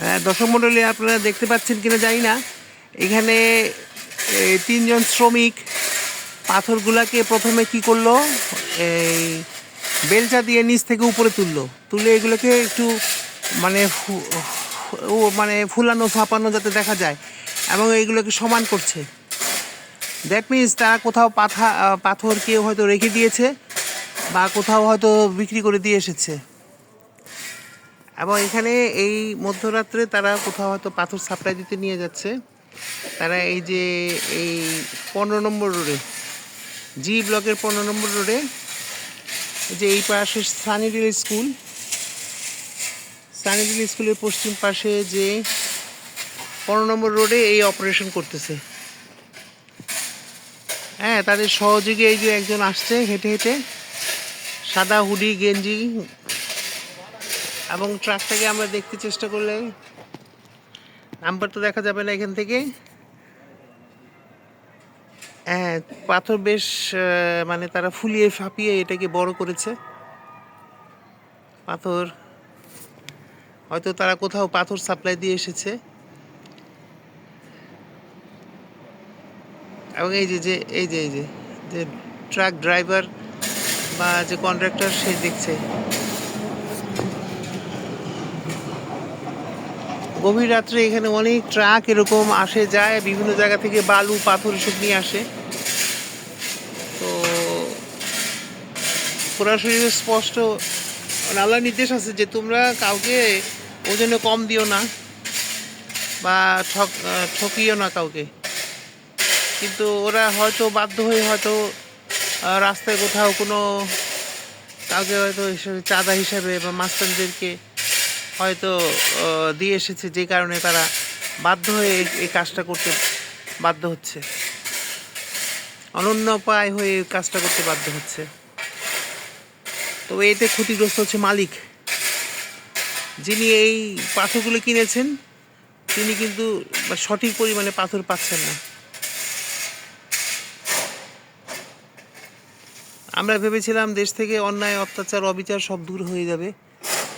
হ্যাঁ দর্শক মণ্ডলী আপনারা দেখতে পাচ্ছেন কিনা জানি না। এখানে তিনজন শ্রমিক পাথরগুলাকে প্রথমে কি করল? এই বেলচা দিয়ে নিচ থেকে উপরে তুললো। তুলে এগুলোকে একটু মানে ও মানে ফুলানো ফাঁপানো যাতে দেখা যায়। এবং এইগুলোকে সমান করছে। দ্যাট মিনস তারা কোথাও পাথা পাথর কেউ হয়তো রেখে দিয়েছে বা কোথাও হয়তো বিক্রি করে দিয়ে এসেছে। এবং এখানে এই মধ্যরাত্রে তারা কোথাও হয়তো পাথর সাপ্লাই দিতে নিয়ে যাচ্ছে। তারা এই যে এই পনেরো নম্বর রোডে জি ব্লকের পনেরো নম্বর রোডে যে এই পাশে সানিডিল স্কুল সানিডিল স্কুলের পশ্চিম পাশে যে পনেরো নম্বর রোডে এই অপারেশন করতেছে। হ্যাঁ তাদের সহযোগী এই যে একজন আসছে হেঁটে হেঁটে, সাদা হুডি, গেঞ্জি এবং ট্রাকটাকে আমরা দেখতে চেষ্টা করলে নাম্বার তো দেখা যাবে না এখান থেকে। হ্যাঁ পাথর বেশ মানে তারা ফুলিয়ে ফাঁপিয়ে এটাকে বড় করেছে। পাথর, হয়তো তারা কোথাও পাথর সাপ্লাই দিয়ে এসেছে। এবং এই যে যে, এই যে এই যে যে ট্রাক ড্রাইভার বা যে কন্ট্রাক্টর সে দেখছে। গভীর রাত্রে এখানে অনেক ট্রাক এরকম আসে, যায়, বিভিন্ন জায়গা থেকে বালু, পাথর এসব নিয়ে আসে। তো শরীফে স্পষ্ট মানে আল্লাহর নির্দেশ আছে যে তোমরা কাউকে ওজনে কম দিও না বা ঠক, ঠকিও না কাউকে। কিন্তু ওরা হয়তো বাধ্য হয়ে হয়তো রাস্তায় কোথাও কোনো কাউকে হয়তো চাঁদা হিসাবে বা মাস্টারদেরকে হয়তো দিয়ে এসেছে যে কারণে তারা বাধ্য হয়ে এই- কাজটা করতে বাধ্য হচ্ছে। অনন্য উপায় হয়ে এই কাজটা করতে বাধ্য হচ্ছে। তো এতে ক্ষতিগ্রস্ত হচ্ছে মালিক। যিনি এই পাথরগুলো কিনেছেন, তিনি কিন্তু সঠিক পরিমাণে পাথর পাচ্ছেন না। আমরা ভেবেছিলাম দেশ থেকে অন্যায়, অত্যাচার, অবিচার সব দূর হয়ে যাবে।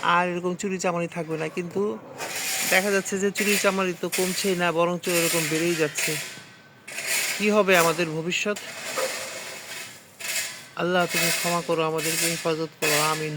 আর এরকম চুরি চামারি থাকবে না। কিন্তু দেখা যাচ্ছে যে চুরি চামারি তো কমছেই না, বরঞ্চ এরকম বেড়েই যাচ্ছে। কি হবে আমাদের ভবিষ্যৎ? আল্লাহ তুমি ক্ষমা করো, আমাদেরকে হেফাজত করো, আমিন।